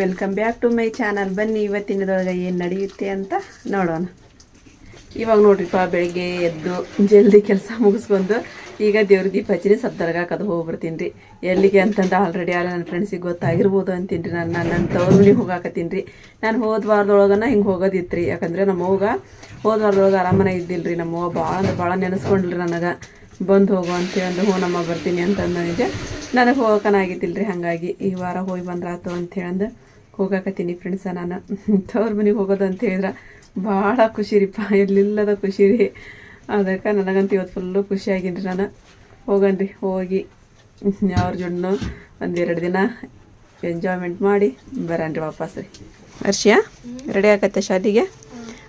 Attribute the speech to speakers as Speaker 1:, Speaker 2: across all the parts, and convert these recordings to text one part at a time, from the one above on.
Speaker 1: Welcome back to my channel ಬನ್ನಿ, ಇವತ್ತಿನದೊಳಗೆ ಏನು ನಡೆಯುತ್ತೆ ಅಂತ ನೋಡೋಣ. ಇವಾಗ ನೋಡ್ರಿಪ್ಪ ಬೆಳಗ್ಗೆ ಎದ್ದು ಜಲ್ದಿ ಕೆಲಸ ಮುಗಿಸ್ಕೊಂಡು ಈಗ ದೇವ್ರ ದೀಪ ಹಚ್ಚಿನಿ ಸ್ವಲ್ಪ ದರ್ಗಾಕದು ಹೋಗ್ಬಿಡ್ತೀನಿ ರೀ ಎಲ್ಲಿಗೆ ಅಂತಂದು ಆಲ್ರೆಡಿ ಆಗ ನನ್ನ ಫ್ರೆಂಡ್ಸಿಗೆ ಗೊತ್ತಾಗಿರ್ಬೋದು ಅಂತೀನಿ ರೀ ನಾನು ನನ್ನ ತವ್ರ ಹೋಗಾಕತ್ತೀನಿ ರೀ ನಾನು ಹೋದ ವಾರದೊಳಗನ ಹಿಂಗೆ ಹೋಗೋದಿತ್ತು ರೀ ಯಾಕಂದರೆ ನಮ್ಮ ಅವ್ಗ ಹೋದ ವಾರದೊಳಗೆ ಆರಾಮನೇ ಇದ್ದಿಲ್ಲ ರೀ ನಮ್ಮವ್ವ ಭಾಳ ಅಂದ್ರೆ ಭಾಳ ನೆನೆಸ್ಕೊಂಡ್ರಿ ನನಗೆ. ಬಂದು ಹೋಗು ಅಂತೇಳಿ ಅಂದ್ರೆ ಹ್ಞೂ ನಮ್ಮ ಬರ್ತೀನಿ ಅಂತ ನನಗೆ ಹೋಗೋಕನಾಗಿದ್ದಿಲ್ಲ ರೀ ಹಾಗಾಗಿ ಈ ವಾರ ಹೋಗಿ ಬಂದ್ರಾತು ಅಂತ ಅಂದು ಹೋಗಾಕತ್ತೀನಿ ಫ್ರೆಂಡ್ಸ ನಾನು. ತವ್ರ ಮನೆಗೆ ಹೋಗೋದು ಅಂತ ಹೇಳಿದ್ರೆ ಭಾಳ ಖುಷಿ ರೀಪ್ಪ ಎಲ್ಲಿಲ್ಲದ ಖುಷಿ ರೀ ಅದಕ್ಕೆ ನನಗಂತೂ ಇವತ್ತು ಫುಲ್ಲು ಖುಷಿಯಾಗಿನಿ ರೀ ನಾನು. ಹೋಗನ್ರಿ, ಹೋಗಿ ಅವ್ರ ಜೊಡ್ನು ಒಂದೆರಡು ದಿನ ಎಂಜಾಯ್ಮೆಂಟ್ ಮಾಡಿ ಬರನ್ರಿ ವಾಪಸ್ ರೀ ಹರ್ಷಿಯಾ ರೆಡಿ ಆಗತ್ತೆ ಶಾಲೆಗೆ?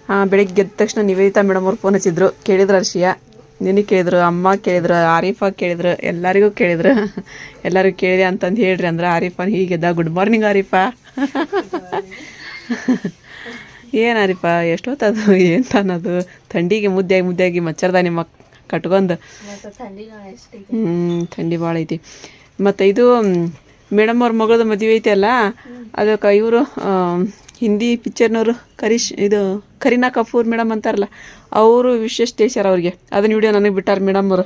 Speaker 1: ಹಾಂ, ಬೆಳಿಗ್ಗೆ ಎದ್ದ ತಕ್ಷಣ ನಿವೇದಿತಾ ಮೇಡಮ್ ಅವ್ರು ಫೋನ್ ಹಚ್ಚಿದ್ರು. ಕೇಳಿದ್ರು ಹರ್ಷಿಯಾ? ನಿನಗೆ ಕೇಳಿದ್ರು ಅಮ್ಮ ಕೇಳಿದ್ರು ಆರೀಫಾ ಕೇಳಿದ್ರು ಎಲ್ಲರಿಗೂ ಕೇಳಿದ್ರು. ಎಲ್ಲರಿಗೂ ಕೇಳಿದೆ ಅಂತಂದು ಹೇಳ್ರಿ ಅಂದ್ರೆ ಆರೀಫಾನ್ ಹೀಗಿದ್ದ ಗುಡ್ ಮಾರ್ನಿಂಗ್ ಆರೀಫಾ. ಏನು ಆರೀಫಾ ಎಷ್ಟೊತ್ತದು ಏನು ಅನ್ನೋದು ಥಂಡಿಗೆ ಮುದ್ದೆಯಾಗಿ ಮುದ್ದೆಯಾಗಿ ಮಚ್ಚರ್ದ ನಿಮ್ಮ ಕಟ್ಕೊಂಡು ಹ್ಞೂ ಥಂಡಿ ಭಾಳ ಐತಿ? ಮತ್ತು ಇದು ಮೇಡಮ್ ಅವ್ರ ಮಗಳದು ಮದುವೆ ಅಲ್ಲ? ಅದಕ್ಕೆ ಇವರು ಹಿಂದಿ ಪಿಕ್ಚರ್ನವರು ಕರೀಶ್ ಇದು ಕರೀನಾ ಕಪೂರ್ ಮೇಡಮ್ ಅಂತಾರಲ್ಲ ಅವರು ವಿಶೇಷ ದೇಶರ ಅವ್ರಿಗೆ. ಅದನ್ನ ವಿಡಿಯೋ ನನಗೆ ಬಿಟ್ಟಾರ ಮೇಡಮ್ ಅವರು.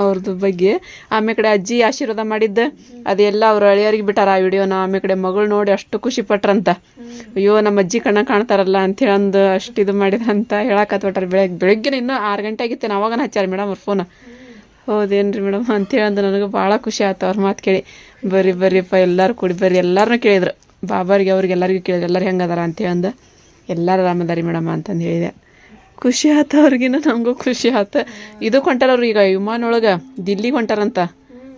Speaker 1: ಅವ್ರದ್ದು ಬಗ್ಗೆ. ಆಮೇಲೆ ಕಡೆ ಅಜ್ಜಿ ಆಶೀರ್ವಾದ ಮಾಡಿದ್ದ ಅದೆಲ್ಲ ಅವ್ರ ಅಳಿಯರಿಗೆ ಬಿಟ್ಟಾರ ಆ ವಿಡಿಯೋನ. ಆಮೇಲೆ ಕಡೆ ಮಗಳು ನೋಡಿ ಅಷ್ಟು ಖುಷಿ ಪಟ್ರಂತ. ಅಯ್ಯೋ ನಮ್ಮ ಅಜ್ಜಿ ಕಣ್ಣ ಕಾಣ್ತಾರಲ್ಲ ಅಂತ ಹೇಳಂದು ಅಷ್ಟು ಇದು ಮಾಡಿದ್ರಂತ ಹೇಳಕತ್ಬಿಟ್ಟಾರ ಬೆಳಗ್ಗೆ ಬೆಳಗ್ಗೆ ಇನ್ನೂ ಆರು ಗಂಟೆ ಆಗಿತ್ತು ಅವಾಗನ ಹಚ್ಚಾರ ಮೇಡಮ್ ಅವ್ರ ಫೋನ್ ಹೌದೇನ್ರಿ ಮೇಡಮ್ ಅಂತೇಳಂದು ನನಗೆ ಭಾಳ ಖುಷಿ ಆಯ್ತು ಅವ್ರ ಮಾತು ಕೇಳಿ. ಬರ್ರಿ ಬರ್ರಿಪ್ಪ ಎಲ್ಲರೂ ಕೂಡಿ ಬರ್ರಿ ಎಲ್ಲರನ್ನೂ ಕೇಳಿದ್ರು. ಬಾಬಾರಿಗೆ ಅವ್ರಿಗೆ ಎಲ್ಲರಿಗೂ ಕೇಳಿದ್ರು ಎಲ್ಲರೂ ಹೆಂಗದಾರ? ಅಂತೇಳಂದು ಎಲ್ಲರೂ ಆರಾಮದಾರಿ ಮೇಡಮ್ ಅಂತಂದು ಹೇಳಿದೆ. ಖುಷಿ ಆಯ್ತು ಅವ್ರಿಗಿನ ನಮಗೂ ಖುಷಿ ಆಯ್ತು ಇದು ಹೊಂಟಾರ ಅವ್ರು ಈಗ ವಿಮಾನ ಒಳಗೆ ದಿಲ್ಲಿಗೆ ಹೊಂಟಾರಂತ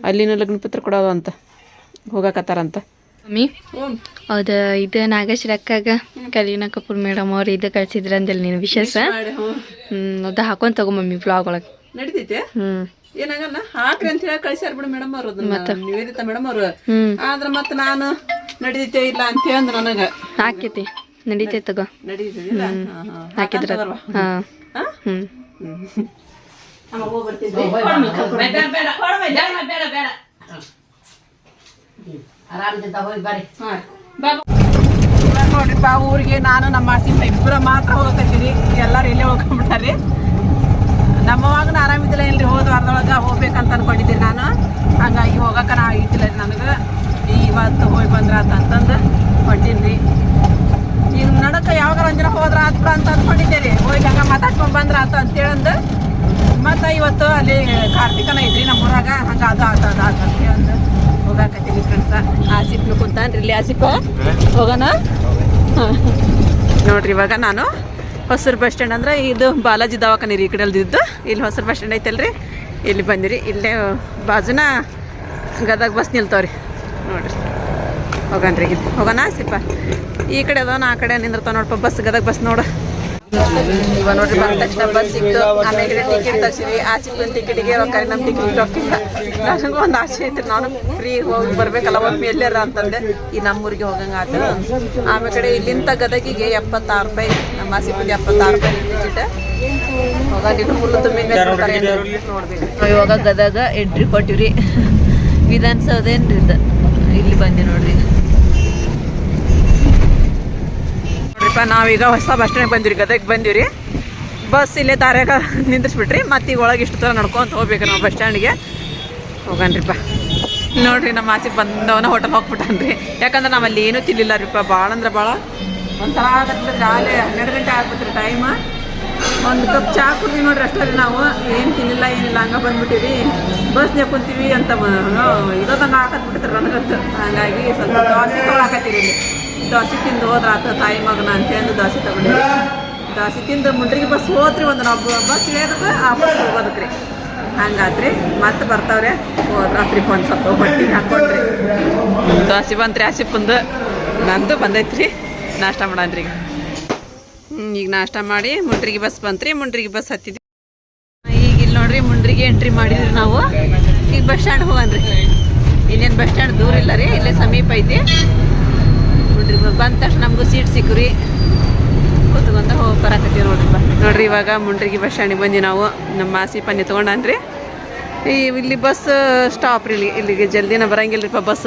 Speaker 1: ಅಲ್ಲಿನ ಲಗ್ನಪತ್ರ ಕೊಡೋದು ಅಂತ ಹೋಗಾಕತ್ತಾರಂತ.
Speaker 2: ಮಮ್ಮಿ ಹೌದು ಇದು ನಾಗೇಶ್ ಅಕ್ಕಾಗ ಕಲೀನಾ ಕಪೂರ್ ಮೇಡಮ್ ಅವ್ರು ಇದು ಕಳ್ಸಿದ್ರ ಅಂದಲ್ಲಿ ನೀನು ವಿಶೇಷ? ಹ್ಞೂ. ಅದು ಹಾಕೊಂಡ್ ತಗೋ ಮಮ್ಮಿ ಬ್ಲಾಗ್ ಒಳಗೆ.
Speaker 1: ನಡೀತೈತೆ?
Speaker 2: ಹ್ಞೂ
Speaker 1: ಏನಾಗಲ್ಲ ಹಾಕ್ರಿ ಅಂತ ಹೇಳಿ ಕಳ್ಸ್ಯಾರ ಬಿಡು ಮೇಡಮ್ ಅವ್ರು ನಿವೇದಿತ ನಿವೇದಿತಾ ಮೇಡಮ್ ಅವರು.
Speaker 2: ಹ್ಞೂ
Speaker 1: ಆದ್ರ ಮತ್ತೆ ನಾನು ನಡೀತೈತೆ ಇಲ್ಲ ಅಂತ ಅಂದ್ರ ನನಗೆ
Speaker 2: ಹಾಕೈತಿ ನಡೀತೈತಿ ತಗೋ
Speaker 1: ನಡೀತದಿಲ್ಲ
Speaker 2: ಹಾಕಿದ್ರ ಹಾ ಹ್ಮ್
Speaker 1: ನೋಡ್ರಿಪ್ಪ ಊರಿಗೆ ನಾನು ನಮ್ಮ ಮಾಸಿನ ಇಬ್ಬರ ಮಾತ್ರ ಹೋಗಕತ್ತೀನಿ ಎಲ್ಲಾರು ಇಲ್ಲೇ ಹೋಗ್ಕೊಂಡ್ಬಿಟ್ಟಾರಿ ನಮ್ಮವಾಗನ ಆರಾಮಿದ್ದಿಲ್ಲ ಇಲ್ರಿ ಹೋದ ವಾರದೊಳಗ ಹೋಗ್ಬೇಕಂತ ಅನ್ಕೊಂಡಿದ್ದೀನಿ ನಾನು ಹಂಗಾಗಿ ಹೋಗಕ್ಕ ನಾ ಆಗಿದ್ದಿಲ್ಲ ರೀ ನನಗೆ ಇವತ್ತು ಹೋಗಿ ಬಂದ್ರ ಅಂತಂದು ಹೊಂಟೀನಿ ಈಗ ನಡಕ ಯಾವಾಗ ಒಂದಿನ ಹೋದ್ರ ಅಂತ ಅಂದ್ಕೊಂಡಿದ್ದೆ ರೀ ಹೋಗಿ ಹಂಗ ಮಾತಾಡ್ಕೊಂಡ್ ಬಂದ್ರ ಆತ ಅಂತೇಳಂದು ಮತ್ತು ಇವತ್ತು ಅಲ್ಲಿ ಕಾರ್ತಿಕನ ಇದ್ರಿ ನಮ್ಮ ಊರಾಗ ಹಂಗ ಅದು ಆತ ಅದು ಆತ ಅಂತೇಳಂದು ಹೋಗಾಕತ್ತೀನಿ ಫ್ರೆಂಡ್ಸ ಆಸಿಫ್ನು ಕುಂತಾನ್ರಿ ಇಲ್ಲಿ ಆಸಿಪ ಹೋಗೋಣ. ನೋಡ್ರಿ ಇವಾಗ ನಾನು ಹೊಸೂರು ಬಸ್ ಸ್ಟ್ಯಾಂಡ್ ಅಂದ್ರೆ ಇದು ಬಾಲಾಜಿ ದವಾಖಾನೆ ರೀ ಈ ಕಡೆ ಇದ್ದು. ಇಲ್ಲಿ ಹೊಸರು ಬಸ್ ಸ್ಟ್ಯಾಂಡ್ ಐತಲ್ರಿ. ಇಲ್ಲಿ ಬಂದಿರಿ. ಇಲ್ಲೇ ಬಾಜುನ ಗದಗ ಬಸ್ ನಿಲ್ತಾವ್ರಿ. ನೋಡ್ರಿ ಹೋಗನ್ರಿ ಹೋಗೋಣ, ಸಿಪ್ಪ. ಈ ಕಡೆ ಅದಾವ ಆ ಕಡೆ ನಿಂದಿರ್ತಾವ ನೋಡಪ್ಪ ಬಸ್, ಗದಗ ಬಸ್ ನೋಡ. ಇವಾಗ ನೋಡ್ರಿ, ಬಂದ ತಕ್ಷಣ ಬಸ್ ಸಿಕ್ತು. ಆಮೇಲೆ ಟಿಕೆಟ್ ತರ್ಸಿವಿ ಆ ಸಿಕ್ಕಿನ ಟಿಕೆಟಿಗೆ ರೊಕ್ಕ ನಮ್ಮ ಟಿಕೆಟ್ ರೊಕ್ಕಿಲ್ಲ ನನಗೂ ಒಂದು ಆಸೆ ಐತ್ರಿ. ನಾನು ಫ್ರೀ ಹೋಗಿ ಬರ್ಬೇಕಲ್ಲ, ಒಮ್ಮೆ ಎಲ್ಲಾರ ಅಂತಂದೆ. ಈ ನಮ್ಮೂರಿಗೆ ಹೋಗಂಗ ಆತು. ಆಮೇಲೆ ಕಡೆ ಇಲ್ಲಿಂದ ಗದಗಿಗೆ ಎಪ್ಪತ್ತಾರು ರೂಪಾಯಿ. ನಮ್ಮ ಆಸಿಪಿಗೆ ಎಪ್ಪತ್ತಾರು ರೂಪಾಯಿ ಟಿಕೆಟ್ ಹೋಗೋದು ಇನ್ನು ಫುಲ್ ತುಂಬಿ ನೋಡ್ಬೇಕು. ಇವಾಗ ಗದಗ ಎಂಟ್ರಿ ಕೊಟ್ಟಿವ್ರಿ. ವಿಧಾನಸೌಧ ಏನ್ರಿ ಇದು ಇಲ್ಲಿ ಬಂದೆ ನೋಡ್ರಿ. ನೋಡ್ರಿಪ್ಪ, ನಾವೀಗ ಹೊಸ ಬಸ್ ಸ್ಟ್ಯಾಂಡ್ ಬಂದಿರಿ ಗದಗ ಬಂದಿವ್ರಿ. ಬಸ್ ಇಲ್ಲೇ ದಾರ್ಯಾಗ ನಿಂದಿಸ್ಬಿಟ್ರಿ ಮತ್ತೆ ಈಗ ಒಳಗೆ ಇಷ್ಟು ಥರ ನಡ್ಕೊಂತ ಹೋಗ್ಬೇಕು ನಾವು ಬಸ್ ಸ್ಟ್ಯಾಂಡ್ಗೆ. ಹೋಗನ್ರಿಪ್ಪ. ನೋಡ್ರಿ, ನಮ್ಮ ಆಸೆ ಬಂದವನ ಹೋಟೆಲ್ ಹೋಗ್ಬಿಟ್ಟನ್ರಿ. ಯಾಕಂದ್ರೆ ನಾವಲ್ಲಿ ಏನೂ ತಿನ್ಲಿಲ್ಲ ರೀಪ್ಪ ಭಾಳ ಅಂದ್ರೆ ಭಾಳ ಒಂಥರ ಆಗತ್ತೆ ಜಾಲೆ, ಹನ್ನೆರಡು ಗಂಟೆ ಆಗ್ಬಿಟ್ರಿ ಟೈಮ್ ಒಂದು ಕಪ್ ಚಹಾ ಕುಡ್ದು ನೋಡ್ರಿ ಅಷ್ಟೇ ರೀ ನಾವು. ಏನು ತಿನ್ನಿಲ್ಲ, ಏನಿಲ್ಲ, ಹಂಗೆ ಬಂದ್ಬಿಟ್ಟಿವಿ. ಬಸ್ನೇ ಕುಂತೀವಿ ಅಂತ ಇರೋದಂಗೆ ಬಿಡ್ತಾರೆ ನನಗಂತೂ. ಹಾಗಾಗಿ ಸ್ವಲ್ಪ ದೋಸೆ ತೊಗೊಳಕತ್ತೀರಿ ಇಲ್ಲಿ. ದೋಸೆ ತಿಂದು ಹೋದ್ರೆ ಆತ ತಾಯಿ ಮಗನ ಅಂತೇಳಿ ದೋಸೆ ತಗೊಂಡಿರಿ ದೋಸೆ ತಿಂದು ಮುಂಡ್ರಿಗೆ ಬಸ್ ಹೋದ್ರಿ ಒಂದು ನಾವು ಬಸ್ ಹೇಗದ ಆ ಬಸ್ ಹೋಗೋದಕ್ರಿ ಹಂಗಾತ್ರಿ ಮತ್ತೆ ಬರ್ತಾವ್ರೆ ರಾತ್ರಿ ಒಂದು ಸ್ವಲ್ಪ ಬಟ್ಟಿಗೆ ಹಾಕೊಂಡ್ರಿ. ದೋಸೆ ಬಂತ್ರಿ ಆಸಿಪ್ಪಂದು ನಂದು ಬಂದೈತ್ರಿ. ನಾಷ್ಟ ಮಾಡನ್ರಿ ಈಗ. ಈಗ ನಾಷ್ಟ ಮಾಡಿ, ಮುಂಡ್ರಿಗೆ ಬಸ್ ಬಂತ್ರಿ, ಮುಂಡ್ರಿಗೆ ಬಸ್ ಹತ್ತಿದ್ವಿ. ಈಗ ಇಲ್ಲಿ ನೋಡ್ರಿ, ಮುಂಡ್ರಿಗೆ ಎಂಟ್ರಿ ಮಾಡಿದ್ರಿ ನಾವು. ಈಗ ಬಸ್ ಸ್ಟ್ಯಾಂಡ್ ಹೋಗನ್ರಿ ಇನ್ನೇನು ಬಸ್ ಸ್ಟ್ಯಾಂಡ್ ದೂರ ಇಲ್ಲ ರೀ, ಇಲ್ಲೇ ಸಮೀಪ ಐತಿ. ಮುಂಡ್ರಿಗೆ ಬಂದ ತಕ್ಷಣ ನಮಗೂ ಸೀಟ್ ಸಿಕ್ಕ್ರಿ. ಕೂತ್ಕೊಂತ ಹೋಗಿ ಬರಕತ್ತೀವಿ ನೋಡ್ರಿ ನೋಡ್ರಿ ಇವಾಗ ಮುಂಡ್ರಿಗೆ ಬಸ್ ಸ್ಟ್ಯಾಂಡಿಗೆ ಬಂದು ನಾವು. ನಮ್ಮ ಆಸಿ ಪನ್ನಿ ತೊಗೊಂಡನ್ರಿ. ಈ ಇಲ್ಲಿ ಬಸ್ ಸ್ಟಾಪ್ ರೀ ಇಲ್ಲಿ, ಇಲ್ಲಿಗೆ ಜಲ್ದಿನ ಬರಂಗಿಲ್ಲ ರೀ ಬಸ್.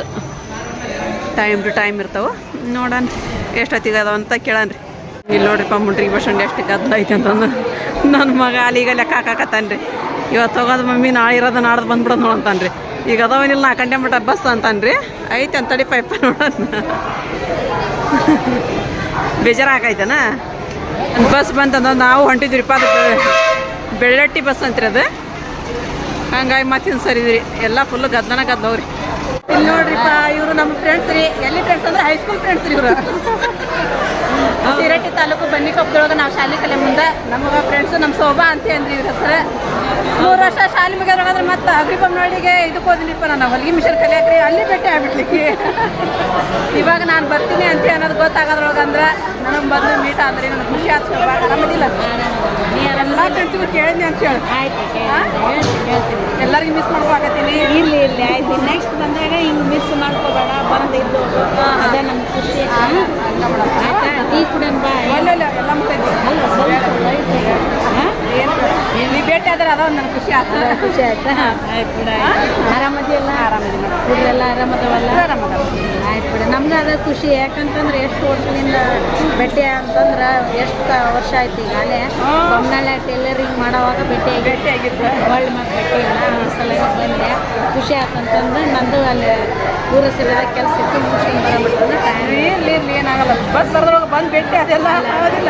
Speaker 1: ಟೈಮ್ ಟು ಟೈಮ್ ಇರ್ತಾವೆ. ನೋಡೋಣ ಎಷ್ಟೊತ್ತಿಗೆ ಅದಾವಂತ ಕೇಳನ್ರಿ. ಇಲ್ಲಿ ನೋಡ್ರಿಪ್ಪ ಮುಂಡ್ರಿಗೆ ಬಸ್ ಸ್ಟ್ಯಾಂಡ್ ಎಷ್ಟು ಗದ್ದಲ ಐತೆ ಅಂತಂದು. ನನ್ನ ಮಗ ಅಲ್ಲಿಗ ಲೆಕ್ಕ ಹಾಕಾಕತ್ತಾನ್ರಿ. ಇವತ್ತು ಹೋಗೋದು ಮಮ್ಮಿ ನಾಳೆ ಇರೋದು ನಾಡ್ದು ಬಂದ್ಬಿಡೋದು ನೋಡಂತಾನ್ರಿ ಈಗ ಅದಾವನಿಲ್ಲ, ನಾ ಮಟ್ಟ ಬಸ್ ಅಂತಾನ್ರಿ. ಐತೆ ಅಂತಡಿ ಪೈಪ ನೋಡೋಣ ಬೇಜಾರಾಗೈತನ? ಬಸ್ ಬಂತಂದ್ರೆ ನಾವು ಹೊಂಟಿದ್ರಿಪ್ಪ ಅದು ಬೆಳ್ಳಟ್ಟಿ ಬಸ್ ಅಂತ್ರಿ ಅದು. ಹಂಗಾಗಿ ಮತ್ತಿನ ಸರಿದ್ರಿ ಎಲ್ಲ ಫುಲ್ ಗದ್ದನ ಗದ್ದವ್ರಿ ಇಲ್ಲಿ ನೋಡ್ರಿಪ್ಪ, ಇವರು ನಮ್ಮ ಫ್ರೆಂಡ್ಸ್ ರೀ. ಎಲ್ಲಿ ಫ್ರೆಂಡ್ಸ್ ಅಂದ್ರೆ ಹೈಸ್ಕೂಲ್ ಫ್ರೆಂಡ್ಸ್ ರೀ ಇವರು. ಸಿರಟ್ಟಿ ತಾಲೂಕು ಬನ್ನಿಕೊಪ್ಪದೊಳಗೆ ನಾವು ಶಾಲೆ ಕಲೆ ಮುಂದೆ ನಮಗೆ ಫ್ರೆಂಡ್ಸು ನಮ್ಮ ಶೋಭಾ ಅಂತ ಅಂದ್ರಿ ಇವ್ರ ಹೆಸರು. ಮೂರು ವರ್ಷ ಶಾಲೆ ಮುಗಿದ್ರೆ ಮತ್ತೆ ಅಗ್ರಿಬೊಮ್ಮನಹಳ್ಳಿಗೆ ಇದಕ್ಕೆ ಹೋದ್ನಿಪ್ಪ ನಾನು. ಹೊಲಿಗೆ ಮಿಷನ್ ಕಲಿಯಾಕ್ರಿ ಅಲ್ಲಿ ಭೇಟಿ ಆಗ್ಬಿಡ್ಲಿಕ್ಕೆ ಇವಾಗ ನಾನು ಬರ್ತೀನಿ ಅಂತ ಅನ್ನೋದು ಗೊತ್ತಾಗೋದ್ರೊಳಗೆ ಅಂದ್ರೆ ನನಗೆ ಬಂದು ಮೀಟ್ ಆದ್ರಿ ನನಗೆ ಖುಷಿ ಆಯ್ತು ಆರಾಮದಿಲ್ಲ. ನೀ ಎಲ್ಲ ಫ್ರೆಂಡ್ಸಿಗೂ ಕೇಳಿದ್ನಿ ಅಂತ ಹೇಳಿ. ಎಲ್ಲರಿಗೂ ಮಿಸ್ ಮಾಡ್ಕೊಳಕತ್ತೀನಿ.
Speaker 3: ಇರ್ಲಿ ಇಲ್ಲ ಆಯ್ತು. ನೆಕ್ಸ್ಟ್ ಬಂದಾಗ ಹಿಂಗೆ ಮಿಸ್ ಮಾಡ್ಕೋಬೇಡ ಬಂದು ಅದೇ ನಮ್ಗೆ ಖುಷಿ ಆಯ್ತಾ.
Speaker 1: ಇಲ್ಲ ಇಲ್ಲ ಎಲ್ಲ ಮುಗ್ದೈತಿ.
Speaker 3: ಸ್ವಲ್ಪ ಲೈಟ್ ಹಾ?
Speaker 1: ಇಲ್ಲಿ ಭೇಟಿ ಆದ್ರೆ ಅದ ಒಂದು ನನಗೆ ಖುಷಿ ಆಗ್ತದೆ
Speaker 3: ಖುಷಿ ಆಯ್ತಾ ಆಯ್ತು ಬಿಡ ಆರಾಮದಿಯಲ್ಲ
Speaker 1: ಆರಾಮದಿನ
Speaker 3: ಹುಡುಗರೆಲ್ಲ ಆರಾಮದವಲ್ಲ
Speaker 1: ಆರಾಮದ
Speaker 3: ಆಯ್ತು ಬಿಡ ನಮ್ಗೆ ಅದ ಖುಷಿ. ಯಾಕಂತಂದ್ರೆ ಎಷ್ಟು ವರ್ಷದಿಂದ ಭೇಟಿ ಅಂತಂದ್ರೆ ಎಷ್ಟು ವರ್ಷ ಆಯ್ತು ಈಗ? ಅಲ್ಲೇ ಬೊಮ್ಮನಳ್ಳಿ ಟೈಲರಿಂಗ್ ಮಾಡೋವಾಗ ಭೇಟಿ
Speaker 1: ಭೇಟಿ ಆಗಿತ್ತು
Speaker 3: ಒಳ್ಳೆ ಮತ್ತೆ ಭೇಟಿ ಇಲ್ಲ ಈ ಸಲ ಬಂದೆ. ಖುಷಿ ಆಯ್ತಂತಂದು ನಂದು ಅಲ್ಲಿ ಊರ ಸಿಗದ ಕೆಲಸ ಇತ್ತು. ಖುಷಿ ಬರಬಿಟ್ಟು ಟೈಮ್
Speaker 1: ಇರ್ಲಿ ಏನಾಗಲ್ಲ. ಬಸ್ ಬರ್ದ್ರೊಳಗೆ ಬಂದು ಭೇಟಿ ಅದೆಲ್ಲ ಆಗೋದಿಲ್ಲ.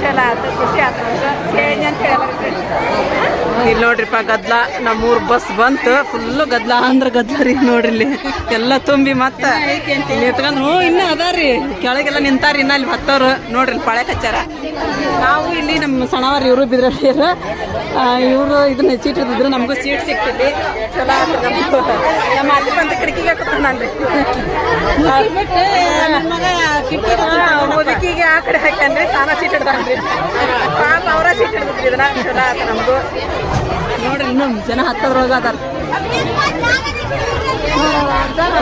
Speaker 1: ಚಲೋ ಆಯ್ತು ಖುಷಿ ಆಯ್ತು ಸೇರಿ ಅಂತ ಹೇಳಿ ಇಲ್ಲಿ ನೋಡ್ರಿಪ್ಪ ಗದ್ಲ. ನಮ್ಮೂರ್ ಬಸ್ ಬಂತು. ಫುಲ್ಲು ಗದ್ಲ ಅಂದ್ರೆ ಗದ್ಲ ರೀ ನೋಡ್ರಿ ಇಲ್ಲಿ. ಎಲ್ಲ ತುಂಬಿ ಮತ್ತ. ನಿಂತ್ಕೊಂಡು ಹ್ಞೂ ಇನ್ನ ಅದಾರಿ ಕೆಳಗೆಲ್ಲ ನಿಂತಾರ ಇನ್ನ ಅಲ್ಲಿ ಹತ್ತವ್ರು ನೋಡ್ರಿ ಇಲ್ಲಿ ಪಳೆ ಕಚ್ಚಾರ. ನಾವು ಇಲ್ಲಿ ನಮ್ಮ ಸಣ್ಣವ್ರ ಇವರು ಬಿದ್ರಳ್ಳಿಯರ ಇವರು ಇದನ್ನ ಸೀಟ್ ಇದ್ದಿದ್ರು ನಮಗೂ ಸೀಟ್ ಸಿಕ್ತಿದ್ವಿ ಚಲೋ ಆಗ್ತದೆ ನಮ್ಗೂ ನಮ್ಮ ಅಲ್ಲಿ ಬಂದ ಕಿಟಕಿಗೆ ಹಾಕತ್ತಾನ್ರಿ ಮುದುಕಿಗೆ ಆ ಕಡೆ ಹಾಕ್ಯಾನ್ರಿ ತಾನ ಸೀಟ್ ಹಿಡ್ದಾನ್ರಿ. ಪಾಪ ಅವರ ಸೀಟ್ ಹಿಡ್ದಿದ್ರಿ ಇದನ್ನ ಚಲೋ ಆತ ನಮ್ದು. ನೋಡ್ರಿ ಇನ್ನೊಂದು ಜನ ಹತ್ತದ್ರೊಳಗ ಅದಾರ.